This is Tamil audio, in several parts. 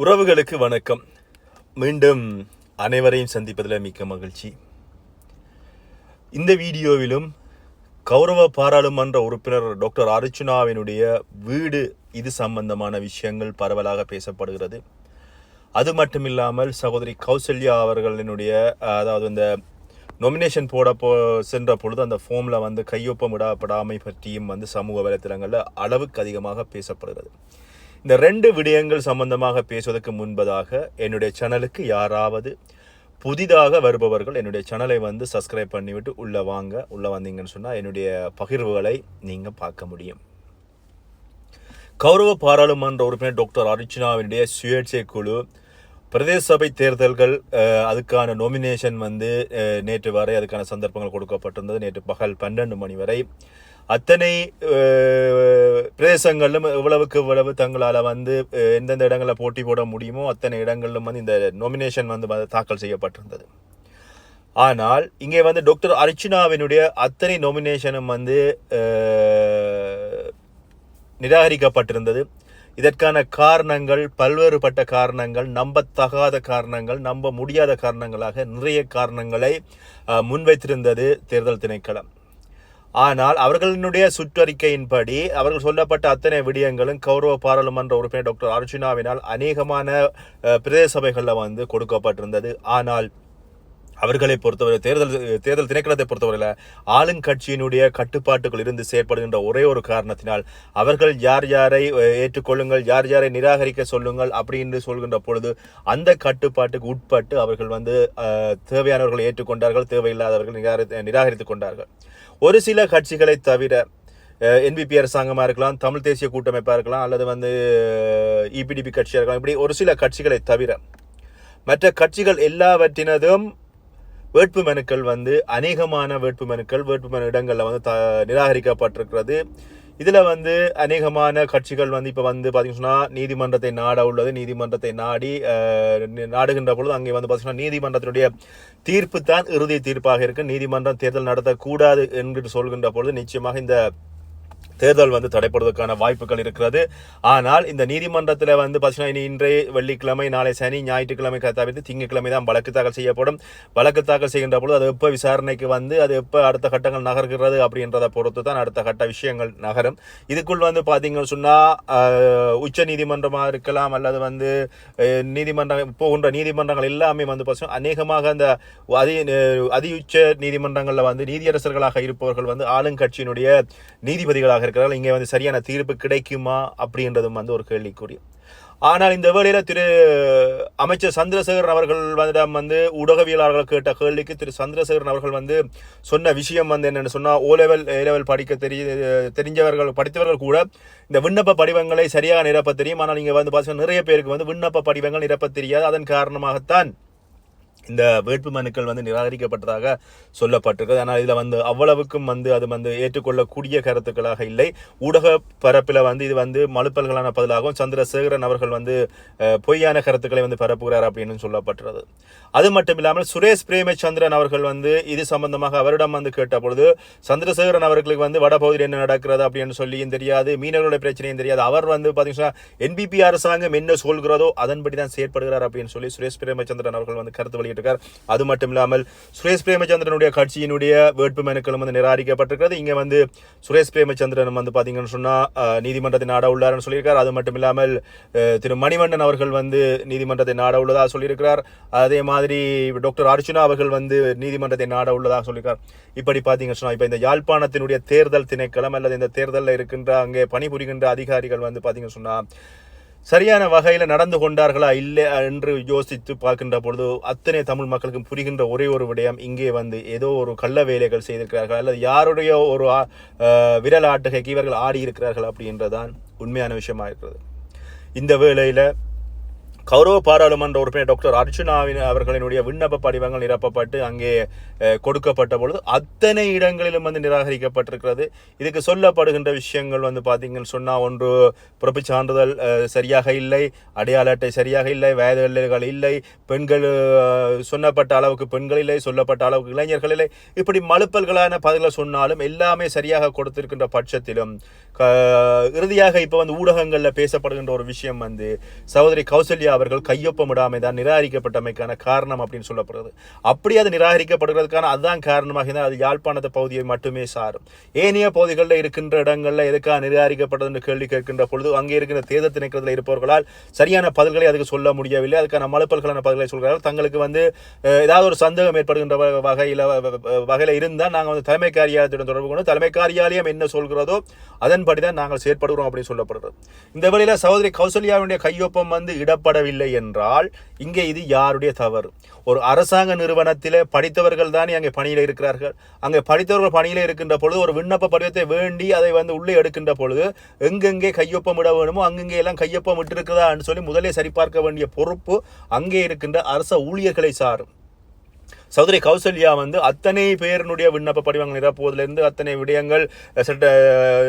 உறவுகளுக்கு வணக்கம். மீண்டும் அனைவரையும் சந்திப்பதில் மிக்க மகிழ்ச்சி. இந்த வீடியோவிலும் கௌரவ பாராளுமன்ற உறுப்பினர் டாக்டர் அர்ச்சுனாவினுடைய வீடு இது சம்பந்தமான விஷயங்கள் பரவலாக பேசப்படுகிறது. அது மட்டுமில்லாமல் சகோதரி கௌசல்யா அவர்களினுடைய அதாவது இந்த நொமினேஷன் போட போ சென்ற பொழுது அந்த ஃபார்மில் வந்து கையொப்பமிடப்படாமை பற்றியும் வந்து சமூக வலைத்தளங்களில் அளவுக்கு அதிகமாக பேசப்படுகிறது. இந்த ரெண்டு விடயங்கள் சம்பந்தமாக பேசுவதற்கு முன்பதாக என்னுடைய சேனலுக்கு யாராவது புதிதாக வருபவர்கள் என்னுடைய சேனலை வந்து சப்ஸ்கிரைப் பண்ணிவிட்டு உள்ளே வாங்க. உள்ளே வந்தீங்கன்னு சொன்னால் என்னுடைய பகிர்வுகளை நீங்கள் பார்க்க முடியும். கௌரவ பாராளுமன்ற உறுப்பினர் டாக்டர் அர்ச்சனாவினுடைய சுயேட்சை குழு பிரதேச சபை தேர்தல்கள் அதுக்கான நொமினேஷன் வந்து நேற்று வரை அதுக்கான சந்தர்ப்பங்கள் கொடுக்கப்பட்டிருந்தது. நேற்று பகல் பன்னெண்டு மணி வரை அத்தனை பிரதேசங்களிலும் எவ்வளவுக்கு எவ்வளவு தங்களால் வந்து எந்தெந்த இடங்களில் போட்டி போட முடியுமோ அத்தனை இடங்களிலும் வந்து இந்த நொமினேஷன் வந்து தாக்கல் செய்யப்பட்டிருந்தது. ஆனால் இங்கே வந்து டாக்டர் அர்ச்சனாவினுடைய அத்தனை நொமினேஷனும் வந்து நிராகரிக்கப்பட்டிருந்தது. இதற்கான காரணங்கள் பல்வேறுபட்ட காரணங்கள் நம்பத்தகாத காரணங்கள் நம்ப முடியாத காரணங்களாக நிறைய காரணங்களை முன்வைத்திருந்தது தேர்தல் திணைக்களம். ஆனால் அவர்களினுடைய சுற்றறிக்கையின்படி அவர்கள் சொல்லப்பட்ட அத்தனை விடயங்களும் கௌரவ பாராளுமன்ற உறுப்பினர் டாக்டர் அர்ஜுனாவினால் அநேகமான பிரதேச சபைகளில் வந்து கொடுக்கப்பட்டிருந்தது. ஆனால் அவர்களை பொறுத்தவரை தேர்தல் தேர்தல் திணைக்களத்தை பொறுத்தவரையில் ஆளுங்கட்சியினுடைய கட்டுப்பாட்டுக்குள் இருந்து செயற்படுகின்ற ஒரே ஒரு காரணத்தினால் அவர்கள் யார் யாரை ஏற்றுக்கொள்ளுங்கள் யார் யாரை நிராகரிக்க சொல்லுங்கள் அப்படின்னு சொல்கின்ற பொழுது அந்த கட்டுப்பாட்டுக்கு உட்பட்டு அவர்கள் வந்து தேவையானவர்களை ஏற்றுக்கொண்டார்கள் தேவையில்லாதவர்கள் நிராகரி நிராகரித்து கொண்டார்கள். ஒரு சில கட்சிகளை தவிர என்பிபி அரசாங்கமாக இருக்கலாம் தமிழ் தேசிய கூட்டமைப்பாக இருக்கலாம் அல்லது வந்து இபிடிபி கட்சியாக இருக்கலாம் இப்படி ஒரு சில கட்சிகளை தவிர மற்ற கட்சிகள் எல்லாவற்றினதும் வேட்பு மனுக்கள் வந்து அநேகமான வேட்பு மனுக்கள் வேட்பு மனு இடங்களில் வந்து த நிராகரிக்கப்பட்டிருக்கிறது. இதில் வந்து அநேகமான கட்சிகள் வந்து இப்போ வந்து பார்த்திங்கன்னா நீதிமன்றத்தை நாட உள்ளது நீதிமன்றத்தை நாடி நாடுகின்ற பொழுது அங்கே வந்து பார்த்தீங்கன்னா நீதிமன்றத்தினுடைய தீர்ப்பு தான் இறுதி தீர்ப்பாக இருக்குது நீதிமன்றம் தேர்தல் நடத்தக்கூடாது என்று சொல்கின்ற பொழுது நிச்சயமாக இந்த தேர்தல் வந்து தடைப்படுவதற்கான வாய்ப்புகள் இருக்கிறது. ஆனால் இந்த நீதிமன்றத்தில் வந்து பார்த்தீங்கன்னா இனி இன்றைய வெள்ளிக்கிழமை நாளை சனி ஞாயிற்றுக்கிழமை தவிர்த்து திங்கட்கிழமை தான் வழக்கு தாக்கல் செய்யப்படும். வழக்கு தாக்கல் செய்கின்ற பொழுது அது எப்போ விசாரணைக்கு வந்து அது எப்போ அடுத்த கட்டங்கள் நகர்கிறது அப்படின்றத பொறுத்து தான் அடுத்த கட்ட விஷயங்கள் நகரும். இதுக்குள் வந்து பார்த்தீங்கன்னு சொன்னால் உச்ச நீதிமன்றமாக இருக்கலாம் அல்லது வந்து நீதிமன்றம் போகின்ற நீதிமன்றங்கள் எல்லாமே வந்து பார்த்தீங்கன்னா அநேகமாக அந்த அதி அதி உச்ச நீதிமன்றங்களில் வந்து நீதியரசர்களாக இருப்பவர்கள் வந்து ஆளுங்கட்சியினுடைய நீதிபதிகளாக இருக்கிறார்கள் இங்கே வந்து சரியான தீர்ப்பு கிடைக்குமா அப்படின்றதும் வந்து ஒரு கேள்விக்குரிய ஆனால் இந்த வேளையில் திரு அமைச்சர் சந்திரசேகரன் அவர்கள் வந்திடம் வந்து ஊடகவியலாளர்கள் கேட்ட கேள்விக்கு திரு சந்திரசேகரன் அவர்கள் வந்து சொன்ன விஷயம் வந்து என்னென்னு சொன்னால் ஓ லெவல் ஏ லெவல் படிக்க தெரிய தெரிஞ்சவர்கள் படித்தவர்கள் கூட இந்த விண்ணப்ப படிவங்களை சரியாக நிரப்ப தெரியும். ஆனால் நீங்கள் வந்து பார்த்தீங்கன்னா நிறைய பேருக்கு வந்து விண்ணப்ப படிவங்கள் நிரப்ப தெரியாது. அதன் காரணமாகத்தான் இந்த வேட்பு மனுக்கள் வந்து நிராகரிக்கப்பட்டதாக சொல்லப்பட்டிருக்கிறது. ஆனால் இதில் வந்து அவ்வளவுக்கும் வந்து அது வந்து ஏற்றுக்கொள்ளக்கூடிய கருத்துக்களாக இல்லை. ஊடக பரப்பில் வந்து இது வந்து மலுப்பல்களான பதிலாகவும் சந்திரசேகரன் அவர்கள் வந்து பொய்யான கருத்துக்களை வந்து பரப்புகிறார் அப்படின்னு சொல்லப்பட்டுறது அது மட்டும் இல்லாமல் சுரேஷ் பிரேமச்சந்திரன் அவர்கள் வந்து இது சம்பந்தமாக அவரிடம் வந்து கேட்ட பொழுது சந்திரசேகரன் அவர்களுக்கு வந்து வடபகுதியில் என்ன நடக்கிறது அப்படின்னு சொல்லியும் தெரியாது மீனவர்களுடைய பிரச்சனையும் தெரியாது. அவர் வந்து பார்த்தீங்கன்னா என்பிபி அரசாங்கம் என்ன சொல்கிறதோ அதன்படி தான் செயற்படுகிறார் அப்படின்னு சொல்லி சுரேஷ் பிரேமச்சந்திரன் அவர்கள் வந்து கருத்து இருக்கார் அது மட்டும் இல்லாமல் சுரேஷ் பிரேமச்சந்திரனுடைய கட்சியினுடைய வேட்பு மனுக்களும் வந்து நிராகரிக்கப்பட்டிருக்கிறது. இங்கே வந்து சுரேஷ் பிரேமச்சந்திரன் வந்து பார்த்தீங்கன்னு சொன்னா நீதிமன்றத்தை நாட உள்ளார்னு சொல்லியிருக்கார். அது மட்டும் இல்லாமல் திரு மணிவண்ணன் அவர்கள் வந்து நீதிமன்றத்தை நாட உள்ளதாக சொல்லியிருக்கிறார். அதே மாதிரி டாக்டர் அர்ச்சுனா அவர்கள் வந்து நீதிமன்றத்தை நாட உள்ளதாக சொல்லியிருக்கார். இப்படி பார்த்தீங்கன்னு சொன்னா இப்போ இந்த யாழ்ப்பாணத்தினுடைய தேர்தல் திணைக்களம் அல்லது இந்த தேர்தலில் இருக்கின்ற அங்கே பணிபுரிகின்ற அதிகாரிகள் வந்து பார்த்தீங்கன்னு சொன்னா சரியான வகையில் நடந்து கொண்டார்களா இல்லை என்று யோசித்து பார்க்கின்ற பொழுது அத்தனை தமிழ் மக்களுக்கும் புரிகின்ற ஒரே ஒரு விடயம் இங்கே வந்து ஏதோ ஒரு கள்ள வேலைகள் செய்திருக்கிறார்கள் அல்லது யாருடைய ஒரு ஆ- விரல் ஆட்டுகைக்கு இவர்கள் ஆடி இருக்கிறார்கள் அப்படின்றதான் உண்மையான விஷயமா இருக்கிறது. இந்த வேளையில் கௌரவ பாராளுமன்ற உறுப்பினர் டாக்டர் அர்ச்சுனாவின் அவர்களினுடைய விண்ணப்ப படிவங்கள் நிரப்பப்பட்டு அங்கே கொடுக்கப்பட்ட பொழுது அத்தனை இடங்களிலும் வந்து நிராகரிக்கப்பட்டிருக்கிறது. இதுக்கு சொல்லப்படுகின்ற விஷயங்கள் வந்து பார்த்தீங்கன்னு சொன்னால் ஒன்று பிறப்புச் சான்றிதழ் சரியாக இல்லை அடையாள அட்டை சரியாக இல்லை வயது இல்லை பெண்கள் சொன்னப்பட்ட அளவுக்கு பெண்கள் இல்லை சொல்லப்பட்ட அளவுக்கு இளைஞர்கள் இல்லை. இப்படி மலுப்பல்களான பதில்களை சொன்னாலும் எல்லாமே சரியாக கொடுத்திருக்கின்ற பட்சத்திலும் க- இறுதியாக இப்போ வந்து ஊடகங்களில் பேசப்படுகின்ற ஒரு விஷயம் வந்து சகோதரி கௌசல்யா அவர்கள் கையொப்பமிடாமை தான் நிராகரிக்கப்பட்டமைக்கான காரணம் அப்படின்னு சொல்லப்படுறது அப்படி அது நிராகரிக்கப்படுறதுக்கான அதுதான் காரணமாக இருந்தால் அது யாழ்ப்பாணத்து பகுதியை மட்டுமே சாரும். ஏனைய பகுதிகளில் இருக்கின்ற இடங்களில் எதுக்காக நிராகரிக்கப்பட்டது என்று கேள்வி கேட்கின்ற பொழுது அங்கே இருக்கின்ற தேர்தல் திணைக்கிறதுல இருப்பவர்களால் சரியான பதில்களை அதுக்கு சொல்ல முடியவில்லை. அதுக்கான மலுப்பல்களான பதில்களை சொல்கிறார்கள். தங்களுக்கு வந்து ஏதாவது ஒரு சந்தேகம் ஏற்படுகின்ற வகையில் வகையில் இருந்தால் நாங்கள் வந்து தலைமை காரியாலயத்துடன் தொடர்பு கொண்டு தலைமை காரியாலயம் என்ன சொல்கிறதோ அதன்படி தான் நாங்கள் செயற்படுகிறோம் அப்படின்னு சொல்லப்படுறது இந்த வழியில் சகோதரி கௌசல்யாவுடைய கையொப்பம் வந்து இடப்படவில்லை என்றால் இங்கே இது யாருடைய தவறு? ஒரு அரசாங்க நிறுவனத்தில் படித்தவர்கள் தானே அங்கே பணியில் இருக்கிறார்கள். அங்கே படித்தவர்கள் பணியில் இருக்கின்ற பொழுது ஒரு விண்ணப்ப படிவத்தை வேண்டி அதை வந்து உள்ளே எடுக்கின்ற பொழுது எங்கெங்கே கையொப்பம் இட வேணுமோ அங்கங்கே எல்லாம் கையொப்பம் இட்டிருக்கிறதான்னு சொல்லி முதலே சரிபார்க்க வேண்டிய பொறுப்பு அங்கே இருக்கின்ற அரச ஊழியர்களை சாரும். சௌதரி கௌசல்யா வந்து அத்தனை பேரினுடைய விண்ணப்ப படிவங்கள் நிரப்புவதிலிருந்து அத்தனை விடயங்கள் சட்ட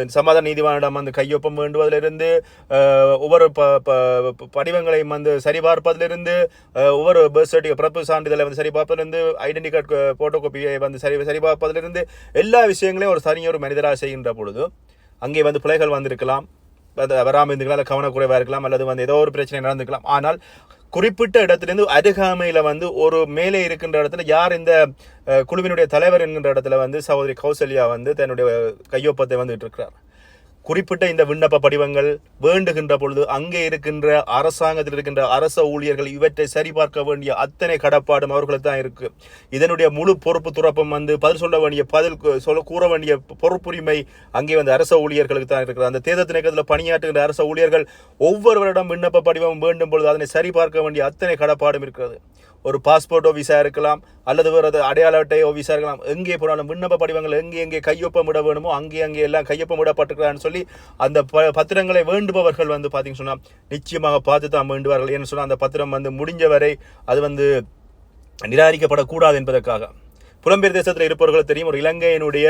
சமாதான நீதிவானிடம் வந்து கையொப்பம் வேண்டுவதிலிருந்து ஒவ்வொரு ப ப- படிவங்களையும் வந்து சரிபார்ப்பதிலிருந்து ஒவ்வொரு பர்த் சர்டிஃபிகேட் பிறப்பு சான்றிதழை வந்து சரிபார்ப்பதிலிருந்து ஐடென்டி கார்டு போட்டோ காப்பியை வந்து சரி சரிபார்ப்பதிலிருந்து எல்லா விஷயங்களையும் ஒரு தனியொரு மனிதராக செய்கின்ற பொழுது அங்கே வந்து பிழைகள் வந்திருக்கலாம். வராமல் இருந்துக்கலாம் அல்லது கவனக்குறைவாக இருக்கலாம் அல்லது வந்து ஏதோ ஒரு பிரச்சனை நடந்துக்கலாம் ஆனால் குறிப்பிட்ட இடத்துலேருந்து அருகாமையில் வந்து ஒரு மேலே இருக்கின்ற இடத்துல யார் இந்த குழுவினுடைய தலைவர் என்கின்ற இடத்துல வந்து சகோதரி கௌசல்யா வந்து தன்னுடைய கையொப்பத்தை வந்துட்டு இருக்கிறார். குறிப்பிட்ட இந்த விண்ணப்ப படிவங்கள் வேண்டுகின்ற பொழுது அங்கே இருக்கின்ற அரசாங்கத்தில் இருக்கின்ற அரச ஊழியர்கள் இவற்றை சரிபார்க்க வேண்டிய அத்தனை கடப்பாடும் அவர்களுக்கு தான் இருக்கு. இதனுடைய முழு பொறுப்பு துறப்பும் வந்து பதில் சொல்ல வேண்டிய பதில் சொல்ல கூற வேண்டிய பொறுப்புரிமை அங்கே வந்து அரச ஊழியர்களுக்கு தான் இருக்கிறது அந்த தேர்தல் திணைக்கத்தில் பணியாற்றுகின்ற அரச ஊழியர்கள் ஒவ்வொருவரிடம் விண்ணப்ப படிவம் வேண்டும் பொழுது அதனை சரிபார்க்க வேண்டிய அத்தனை கடப்பாடும் இருக்கிறது. ஒரு பாஸ்போர்ட் விசா இருக்கலாம் அல்லது வேறு அடையாள அட்டை விசா இருக்கலாம். எங்கே போனாலும் விண்ணப்ப படிவங்கள் எங்கே எங்கே கையொப்பம் இட வேணுமோ அங்கே அங்கே எல்லாம் கையொப்பம் இடப்பட்டிருக்கிறான்னு சொல்லி அந்த ப பத்திரங்களை வேண்டுபவர்கள் வந்து பார்த்தீங்கன்னு சொன்னால் நிச்சயமாக பார்த்து தான் வேண்டுவார்கள். ஏன்னு சொன்னால் அந்த பத்திரம் வந்து முடிஞ்ச வரை அது வந்து நிராகரிக்கப்படக்கூடாது என்பதற்காக. புலம்பெயர் தேசத்தில் இருப்பவர்கள் தெரியும் ஒரு இலங்கையினுடைய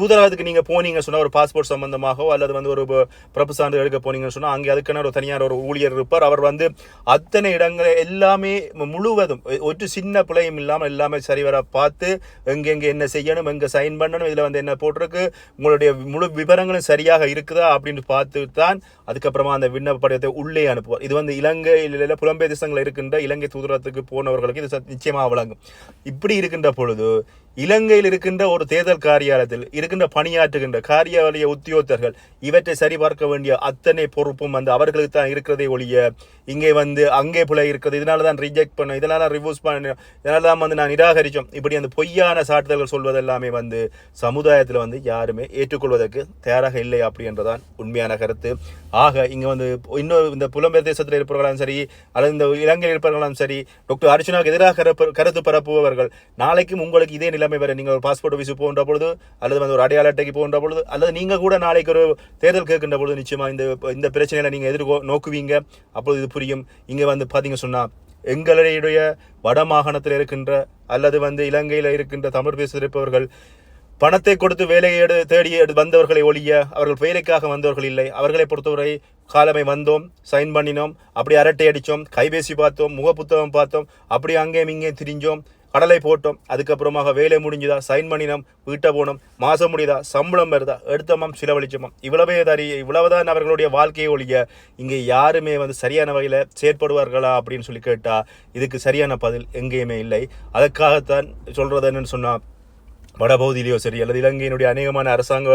தூதரகத்துக்கு நீங்கள் போனீங்க சொன்னால் ஒரு பாஸ்போர்ட் சம்பந்தமாகவோ அல்லது வந்து ஒரு பிரபு பிறப்பு சான்று எடுக்க போனீங்கன்னு சொன்னால் அங்கே அதுக்கான ஒரு தனியார் ஒரு ஊழியர் இருப்பார். அவர் வந்து அத்தனை இடங்களை எல்லாமே முழுவதும் ஒரு சின்ன பிழையும் இல்லாமல் எல்லாமே சரிவர பார்த்து எங்கெங்கே என்ன செய்யணும் எங்கே சைன் பண்ணணும் இதில் வந்து என்ன போட்டிருக்கு உங்களுடைய முழு விவரங்களும் சரியாக இருக்குதா அப்படின்னு பார்த்து தான் அதுக்கப்புறமா அந்த விண்ணப்படத்தை உள்ளே அனுப்புவார். இது வந்து இலங்கையில் புலம்பெயர் தேசங்களில் இருக்கின்ற இலங்கை தூதரகத்துக்கு போனவர்களுக்கு இது நிச்சயமாக வழங்கும். இப்படி இருக்கின்ற பொழுது இலங்கையில் இருக்கின்ற ஒரு தேர்தல் காரியாலயத்தில் இருக்கின்ற பணியாற்றுகின்ற காரியாலய உத்தியோகத்தர்கள் இவற்றை சரிபார்க்க வேண்டிய அத்தனை பொறுப்பும் வந்து அவர்களுக்கு தான் இருக்கிறதே ஒழிய இங்கே வந்து அங்கே பிழை இருக்கிறது இதனால தான் ரிஜெக்ட் பண்ண இதனால ரிவ்யூஸ் பண்ண இதனால தான் வந்து நான் நிராகரித்தோம் இப்படி அந்த பொய்யான சாட்டுதல்கள் சொல்வதெல்லாமே வந்து சமுதாயத்தில் வந்து யாருமே ஏற்றுக்கொள்வதற்கு தயாராக இல்லை அப்படின்றதான் உண்மையான கருத்து. ஆக இங்கே வந்து இன்னும் இந்த புலம்பெயர் தேசத்தில் இருப்பவர்களும் சரி அல்லது இந்த இலங்கையில் இருப்பவர்களும் சரி டாக்டர் அர்ச்சனாவுக்கு எதிராக கருத்து பரப்புபவர்கள் நாளைக்கும் உங்களுக்கு இதே நிலைமை வர நீங்கள் ஒரு பாஸ்போர்ட் ஆஃபீஸ் போகின்ற பொழுது அல்லது வந்து ஒரு அடையாள அட்டைக்கு போகின்ற பொழுது அல்லது நீங்கள் கூட நாளைக்கு ஒரு தேர்தல் கேட்கின்ற பொழுது நிச்சயமாக இந்த இந்த பிரச்சனையில் நீங்கள் எதிர்கோ நோக்குவீங்க. அப்பொழுது இது புரியும். இங்கே வந்து பார்த்தீங்க சொன்னால் எங்களுடைய வட மாகாணத்தில் இருக்கின்ற அல்லது வந்து இலங்கையில் இருக்கின்ற தமிழ் பேச இருப்பவர்கள் பணத்தை கொடுத்து வேலையை எடு தேடி எடு வந்தவர்களை ஒழிய அவர்கள் வேலைக்காக வந்தவர்கள் இல்லை. அவர்களை பொறுத்தவரை காலமை வந்தோம் சைன் பண்ணினோம் அப்படி அரட்டை அடித்தோம் கைபேசி பார்த்தோம் முகப்புத்தகம் பார்த்தோம் அப்படி அங்கேயும் இங்கேயும் திரிஞ்சோம். கடலை போட்டோம். அதுக்கப்புறமாக வேலை முடிஞ்சுதா? சைன் பண்ணினோம். வீட்டை போனோம். மாசம் முடியுதா? சம்பளம் வருதா? எடுத்தோமாம் செலவழிச்சோமாம். இவ்வளவே தரி இவ்வளவுதான் அவர்களுடைய வாழ்க்கையை ஒழிய இங்கே யாருமே வந்து சரியான வகையில் செயற்படுவார்களா அப்படின்னு சொல்லி கேட்டால் இதுக்கு சரியான பதில் எங்கேயுமே இல்லை. அதுக்காகத்தான் சொல்கிறது என்னன்னு சொன்னால் வடபகுதியிலையோ சரி அல்லது இலங்கையினுடைய அநேகமான அரசாங்க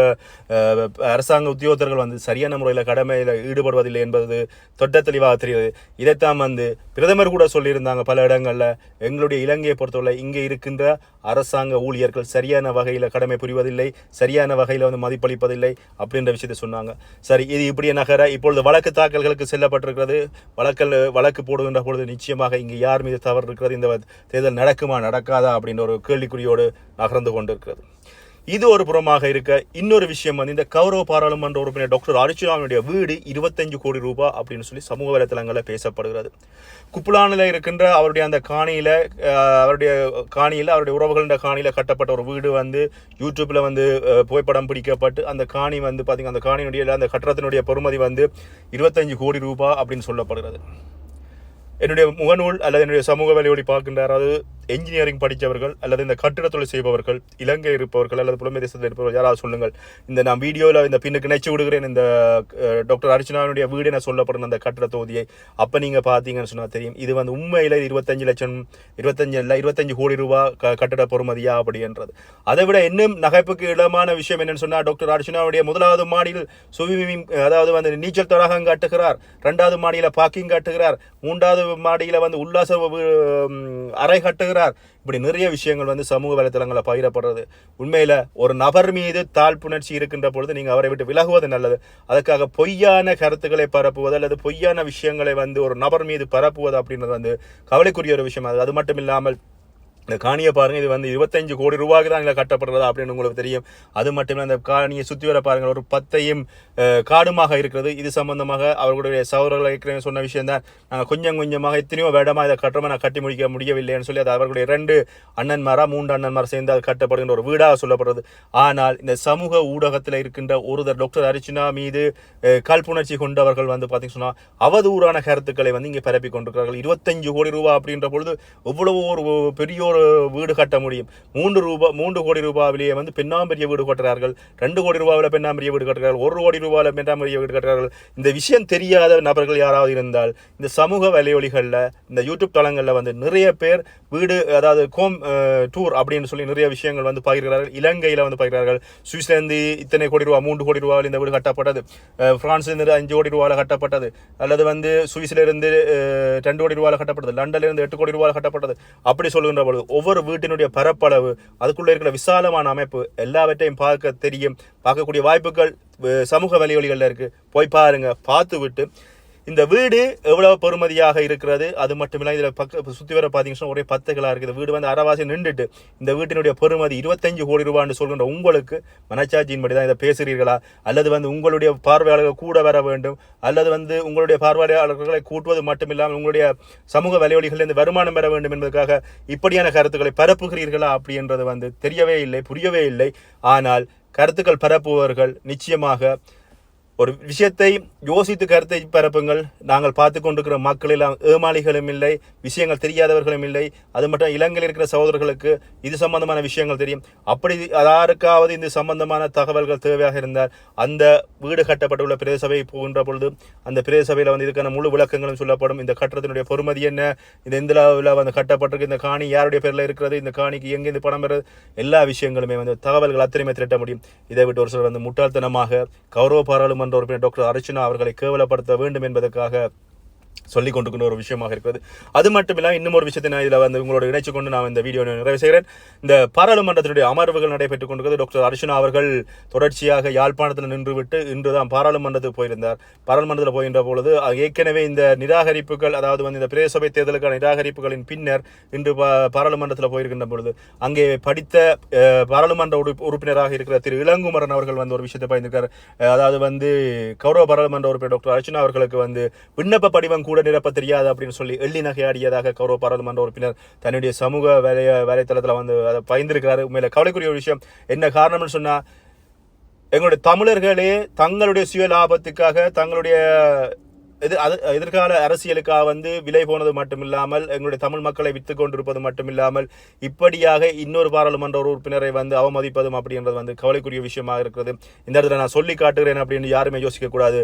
அரசாங்க உத்தியோகத்தர்கள் வந்து சரியான முறையில் கடமையில் ஈடுபடுவதில்லை என்பது தொட்ட தெளிவாக தெரியுது இதைத்தான் வந்து பிரதமர் கூட சொல்லியிருந்தாங்க பல இடங்களில் எங்களுடைய இலங்கையை பொறுத்தவரை இங்கே இருக்கின்ற அரசாங்க ஊழியர்கள் சரியான வகையில் கடமை புரிவதில்லை சரியான வகையில் வந்து மதிப்பளிப்பதில்லை அப்படின்ற விஷயத்தை சொன்னாங்க. சரி இது இப்படியே நகர இப்பொழுது வழக்கு தாக்கல்களுக்கு செல்லப்பட்டிருக்கிறது. வழக்கல் வழக்கு போடுகின்ற பொழுது நிச்சயமாக இங்கே யார் மீது தவறு இருக்கிறது இந்த தேர்தல் நடக்குமா நடக்காதா அப்படின்ற ஒரு கேள்விக்குறியோடு நகர்ந்து கொண்டு இருக்கிறது. இது ஒரு புறமாக இருக்க இன்னொரு விஷயம் வந்து இந்த கௌரவ பாராளுமன்ற உறுப்பினர் டாக்டர் அர்ச்சுனாவுடைய வீடு இருபத்தஞ்சு கோடி ரூபாய் அப்படின்னு சொல்லி சமூக வலைத்தளங்களில் பேசப்படுகிறது. குப்புலானில் இருக்கின்ற அவருடைய அந்த காணியில் அவருடைய காணியில் அவருடைய உறவுகளின் காணியில் கட்டப்பட்ட ஒரு வீடு வந்து யூடியூப்பில் வந்து புகைப்படம் பிடிக்கப்பட்டு அந்த காணி வந்து பார்த்திங்க அந்த காணியினுடைய அந்த கட்டடத்தினுடைய பெறுமதி வந்து இருபத்தஞ்சு கோடி ரூபாய் அப்படின்னு சொல்லப்படுகிறது. என்னுடைய முகநூல் அல்லது என்னுடைய சமூக வலையொலி பார்க்கின்ற அதாவது என்ஜினியரிங் படித்தவர்கள் அல்லது இந்த கட்டிட தொழில் செய்பவர்கள் இலங்கை இருப்பவர்கள் அல்லது புலமை தேசத்தில் இருப்பவர்கள் யாராவது சொல்லுங்கள். இந்த நான் வீடியோவில் இந்த பின்னுக்கு நினைச்சு விடுகிறேன். இந்த டாக்டர் அர்ச்சனாவுடைய வீடு என சொல்லப்படும் அந்த கட்டிட தொகுதியை அப்போ நீங்கள் பார்த்தீங்கன்னு சொன்னால் தெரியும். இது வந்து உண்மையில் இருபத்தஞ்சு லட்சம் இருபத்தஞ்சு இல்லை இருபத்தஞ்சு கோடி ரூபா க கட்டிட பொறுமதியா அப்படின்றது. அதை விட இன்னும் நகைப்புக்கு இடமான விஷயம் என்னென்னு சொன்னால் டாக்டர் அர்ச்சனாவுடைய முதலாவது மாடியில் சுவிமிங் அதாவது வந்து நீச்சல் தடாகம் காட்டுகிறார். ரெண்டாவது மாடியில் பார்க்கிங் காட்டுகிறார். மூன்றாவது மாடியில் வந்து உல்லாச அறை கட்டுகிறார். இப்படி நிறைய விஷயங்கள் வந்து சமூக வலைத்தளங்களில் பகிரப்படுறது. உண்மையில் ஒரு நபர் மீது தாழ்ப்புணர்ச்சி இருக்கின்ற பொழுது நீங்கள் அவரை விட்டு விலகுவது நல்லது. அதுக்காக பொய்யான கருத்துக்களை பரப்புவது அல்லது பொய்யான விஷயங்களை வந்து ஒரு நபர் மீது பரப்புவது அப்படின்றது வந்து கவலைக்குரிய ஒரு விஷயம். அது அது மட்டும் இல்லாமல் இந்த காணியை பாருங்கள் இது வந்து இருபத்தஞ்சு கோடி ரூபாய்க்கு தான் இங்கே கட்டப்படுறதா அப்படின்னு உங்களுக்கு தெரியும். அது மட்டும் இல்லை அந்த காணியை சுற்றி வர பாருங்கள் ஒரு பத்தையும் காடுமாக இருக்கிறது. இது சம்பந்தமாக அவர்களுடைய சகோதரர்கள் ஏற்கனவே சொன்ன விஷயம் தான் நாங்கள் கொஞ்சம் கொஞ்சமாக எத்தனையோ வேடமா இதை கட்டுறமா நான் கட்டி முடிக்க முடியவில்லைன்னு சொல்லி அது அவர்களுடைய ரெண்டு அண்ணன்மாரா மூன்று அண்ணன்மார் சேர்ந்து அது கட்டப்படுகின்ற ஒரு வீடாக சொல்லப்படுறது ஆனால் இந்த சமூக ஊடகத்தில் இருக்கின்ற ஒருதர் டாக்டர் அரிச்சினா மீது அஹ், காழ்ப்புணர்ச்சி கொண்டவர்கள் வந்து பார்த்தீங்கன்னா சொன்னால் அவதூறான கருத்துக்களை வந்து இங்கே பரப்பி கொண்டிருக்கிறார்கள். இருபத்தஞ்சு கோடி ரூபாய் அப்படின்ற பொழுது எவ்வளவோ ஒரு பெரியோர் ஒரு வீடு கட்ட முடியும். மூன்று ரூபாய் மூன்று கோடி ரூபாவிலேயே வந்து பெண்ணாம்பரிய வீடு கட்டுறார்கள். ரெண்டு கோடி ரூபாவில் பெண்ணாம்பரிய வீடு கட்டுறார்கள். ஒரு கோடி ரூபாவில் பெண்ணாம்பரிய வீடு கட்டுறார்கள். இந்த விஷயம் தெரியாத நபர்கள் யாராவது இருந்தால் இந்த சமூக வலையொலிகளில் இந்த யூடியூப் தளங்களில் வந்து நிறைய பேர் வீடு அதாவது கோம் டூர் அப்படின்னு சொல்லி நிறைய விஷயங்கள் வந்து பகிர்கிறார்கள். இலங்கையில் வந்து பகிர்கிறார்கள். சுவிஸ்லேருந்து இத்தனை கோடி ரூபா மூன்று கோடி ரூபாவில் இந்த வீடு கட்டப்பட்டது. ஃப்ரான்ஸ்லேருந்து பிரான்ஸ்லேருந்து அஞ்சு கோடி ரூபாவில் கட்டப்பட்டது. அல்லது வந்து சுவிஸ்லேருந்து ரெண்டு கோடி ரூபாவில் கட்டப்பட்டது. லண்டன்லேருந்து எட்டு கோடி ரூபாயில் கட்டப்பட்டது. அப்படி சொல்லுகின்ற பொழுது ஒவ்வொரு வீட்டினுடைய பரப்பளவு அதுக்குள்ள இருக்கிற விசாலமான அமைப்பு எல்லாவற்றையும் பார்க்க தெரியும். பார்க்கக்கூடிய வாய்ப்புகள் சமூக வலைவலிகளில் இருக்குது போய் பாருங்க பார்த்து விட்டு இந்த வீடு எவ்வளவு பெறுமதியாக இருக்கிறது? அது மட்டும் இல்லை இதில் பக்க சுற்றி வர பார்த்தீங்கன்னா ஒரே பத்துகளாக இருக்குது. வீடு வந்து அறவாசி நின்றுட்டு இந்த வீட்டினுடைய பொறுமதி இருபத்தஞ்சு கோடி ரூபான்னு சொல்கின்ற உங்களுக்கு மனச்சாட்சியின்படி தான் இதை பேசுகிறீர்களா அல்லது வந்து உங்களுடைய பார்வையாளர்கள் கூட வர வேண்டும். அல்லது வந்து உங்களுடைய பார்வையாளர்களை கூட்டுவது மட்டும் இல்லாமல் உங்களுடைய சமூக வலைவழிகளிலிருந்து வருமானம் பெற வேண்டும் என்பதற்காக இப்படியான கருத்துக்களை பரப்புகிறீர்களா அப்படின்றது வந்து தெரியவே இல்லை புரியவே இல்லை. ஆனால் கருத்துக்கள் பரப்புபவர்கள் நிச்சயமாக ஒரு விஷயத்தை யோசித்து கருத்தை பரப்புங்கள். நாங்கள் பார்த்து கொண்டிருக்கிற மக்கள் ஏமாளிகளும் இல்லை விஷயங்கள் தெரியாதவர்களும் இல்லை. அது மட்டும் இலங்கையில் இருக்கிற சகோதரர்களுக்கு இது சம்பந்தமான விஷயங்கள் தெரியும். அப்படி யாருக்காவது இந்த சம்பந்தமான தகவல்கள் தேவையாக இருந்தால் அந்த வீடு கட்டப்பட்டுள்ள பிரதேச சபை போகின்ற பொழுது அந்த பிரதேச சபையில் வந்து இதுக்கான முழு விளக்கங்களும் சொல்லப்படும். இந்த கட்டத்தினுடைய பொறுமதி என்ன? இந்த இந்தியாவில் வந்து கட்டப்பட்டிருக்கு. இந்த காணி யாருடைய பேரில் இருக்கிறது? இந்த காணிக்கு எங்கே இந்த பணம் பெறுறது எல்லா விஷயங்களுமே வந்து தகவல்கள் அத்தனையுமே திரட்ட முடியும். இதை விட்டு ஒரு சிலர் வந்து முட்டாள்தனமாக கௌரவ பாராளுமன்ற உறுப்பினர் டாக்டர் அர்ச்சனா அவர்களை கேவலப்படுத்த வேண்டும் என்பதற்காக சொல்லிக் கொண்டிருக்கிற ஒரு விஷயமாக இருக்கிறது. அது மட்டும் இல்லாமல் இன்னும் ஒரு விஷயத்தை நான் இதில் வந்து உங்களோட இணைச்சு கொண்டு நான் இந்த வீடியோ நிறைவு செய்கிறேன். இந்த பாராளுமன்றத்தினுடைய அமர்வுகள் நடைபெற்றுக் கொண்டிருக்கிறது. டாக்டர் அர்ஷனா அவர்கள் தொடர்ச்சியாக யாழ்ப்பாணத்தில் நின்றுவிட்டு இன்று தான் பாராளுமன்றத்துக்கு போயிருந்தார். பாராளுமன்றத்தில் போகின்ற பொழுது ஏற்கனவே இந்த நிராகரிப்புகள் அதாவது வந்து இந்த பிரதேசபை தேர்தலுக்கான நிராகரிப்புகளின் பின்னர் இன்று பா- பாராளுமன்றத்தில் போயிருக்கின்ற பொழுது அங்கே படித்த பாராளுமன்ற உறுப்பினராக இருக்கிற திரு இளங்குமரன் அவர்கள் வந்து ஒரு விஷயத்தை பயந்திருக்கார் அதாவது வந்து கௌரவ பாராளுமன்ற உறுப்பினர் டாக்டர் அர்ச்சனா அவர்களுக்கு வந்து விண்ணப்ப படிவம் கூட நிரப்ப தெரியாது அப்படின்னு சொல்லி எள்ளி நகையாடியதாக கௌரவ பாராளுமன்ற உறுப்பினர் தன்னுடைய சமூக வலைய வலைத்தளத்தில் வந்து அதை பயந்திருக்கிறாரு உண்மையில கவலைக்குரிய ஒரு விஷயம். என்ன காரணம்னு சொன்னால் எங்களுடைய தமிழர்களே தங்களுடைய சுய லாபத்துக்காக தங்களுடைய எதிர் அது எதிர்கால அரசியலுக்காக வந்து விலை போனது மட்டுமில்லாமல் எங்களுடைய தமிழ் மக்களை வித்து கொண்டிருப்பது மட்டுமில்லாமல் இப்படியாக இன்னொரு பாராளுமன்ற உறுப்பினரை வந்து அவமதிப்பதும் அப்படின்றது வந்து கவலைக்குரிய விஷயமாக இருக்கிறது. இந்த இடத்துல நான் சொல்லி காட்டுகிறேன் அப்படின்னு யாருமே யோசிக்கக்கூடாது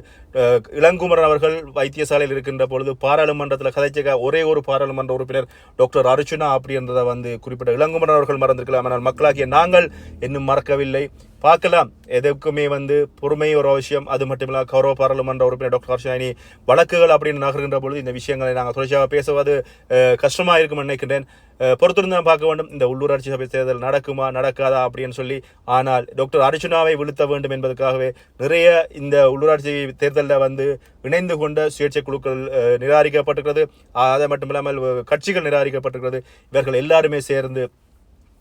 இளங்குமரன் அவர்கள் வைத்தியசாலையில் இருக்கின்ற பொழுது பாராளுமன்றத்தில் கதைச்ச ஒரே ஒரு பாராளுமன்ற உறுப்பினர் டாக்டர் அர்ச்சுனா அப்படின்றத வந்து குறிப்பிட்ட இளங்குமரன் அவர்கள் மறந்திருக்கலாம். ஆனால் மக்களாகிய நாங்கள் இன்னும் மறக்கவில்லை. பார்க்கலாம். எதுக்குமே வந்து பொறுமை ஒரு அவசியம். அது மட்டும் இல்லாமல் கௌரவ பாராளுமன்ற உறுப்பினர் டாக்டர் ஹர்ஷாயினி வழக்குகள் அப்படின்னு நகர்கின்ற பொழுது இந்த விஷயங்களை நாங்கள் தொடர்ச்சியாக பேசுவது கஷ்டமாக இருக்கும் நினைக்கின்றேன். பொறுத்திருந்து தான் பார்க்க வேண்டும். இந்த உள்ளூராட்சி சபை தேர்தல் நடக்குமா நடக்காதா அப்படின்னு சொல்லி. ஆனால் டாக்டர் அர்ஜுனாவை வீழ்த்த வேண்டும் என்பதற்காகவே நிறைய இந்த உள்ளூராட்சி தேர்தலில் வந்து இணைந்து கொண்ட சுயேட்சை குழுக்கள் நிராகரிக்கப்பட்டிருக்கிறது. அஹ், அது மட்டும் இல்லாமல் கட்சிகள் நிராகரிக்கப்பட்டிருக்கிறது. இவர்கள் எல்லாருமே சேர்ந்து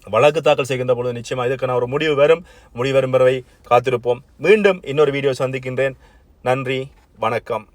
வழக்கு தாக்கல் செய்கின்ற பொழுது நிச்சயமாக இதுக்கான ஒரு முடிவு வரும். முடிவு வரும் வரை காத்திருப்போம். மீண்டும் இன்னொரு வீடியோ சந்திக்கின்றேன். நன்றி. வணக்கம்.